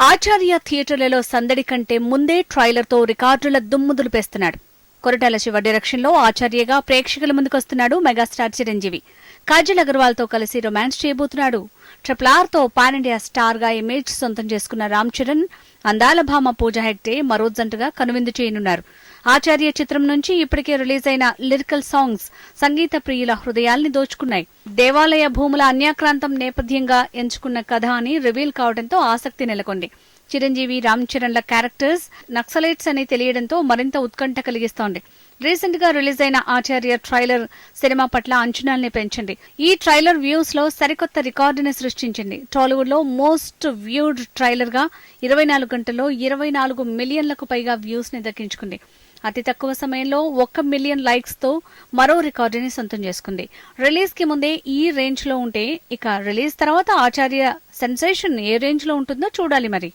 ఆచార్య థియేటర్లలో సందడి కంటే ముందే ట్రైలర్తో రికార్డుల దుమ్ముదులు పేస్తున్నాడు కొరటాల శివ డైరెక్షన్లో ఆచార్యగా ప్రేక్షకుల ముందుకొస్తున్నాడు మెగాస్టార్ చిరంజీవి. కాజల్ అగర్వాల్తో కలిసి రొమాన్స్ చేయబోతున్నాడు. ట్రిపుల్ ఆర్తో పాన్ ఇండియా స్టార్గా ఇమేజ్ సొంతం చేసుకున్న రామ్ చరణ్ అందాల భామ పూజ హెగ్డే మరో జంటగా కనువిందు చేయనున్నారు. ఆచార్య చిత్రం నుంచి ఇప్పటికే రిలీజ్ అయిన లిరికల్ సాంగ్స్ సంగీత ప్రియుల హృదయాల్ని దోచుకున్నాయి. దేవాలయ భూముల అన్యాక్రాంతం నేపథ్యంగా ఎంచుకున్న కథ అని రివీల్ కావడంతో ఆసక్తి నెలకొంది. చిరంజీవి రామ్ చరణ్ల క్యారెక్టర్స్ నక్సలైట్స్ అని తెలియడంతో మరింత ఉత్కంఠ కలిగిస్తోంది. రీసెంట్గా రిలీజ్ అయిన ఆచార్య ట్రైలర్ సినిమా పట్ల అంచనాల్ని పెంచింది. ఈ ట్రైలర్ వ్యూస్లో సరికొత్త రికార్డుని సృష్టించింది. టాలీవుడ్లో మోస్ట్ వ్యూడ్ ట్రైలర్గా ఇరవై నాలుగు గంటల్లో ఇరవై నాలుగు మిలియన్లకు పైగా వ్యూస్ని దక్కించుకుంది. అతి తక్కువ సమయంలో ఒక్క మిలియన్ లైక్స్తో మరో రికార్డుని సొంతం చేసుకుంది. రిలీజ్కి ముందే ఈ రేంజ్లో ఉంటే ఇక రిలీజ్ తర్వాత ఆచార్య సెన్సేషన్ ఏ రేంజ్లో ఉంటుందో చూడాలి మరి.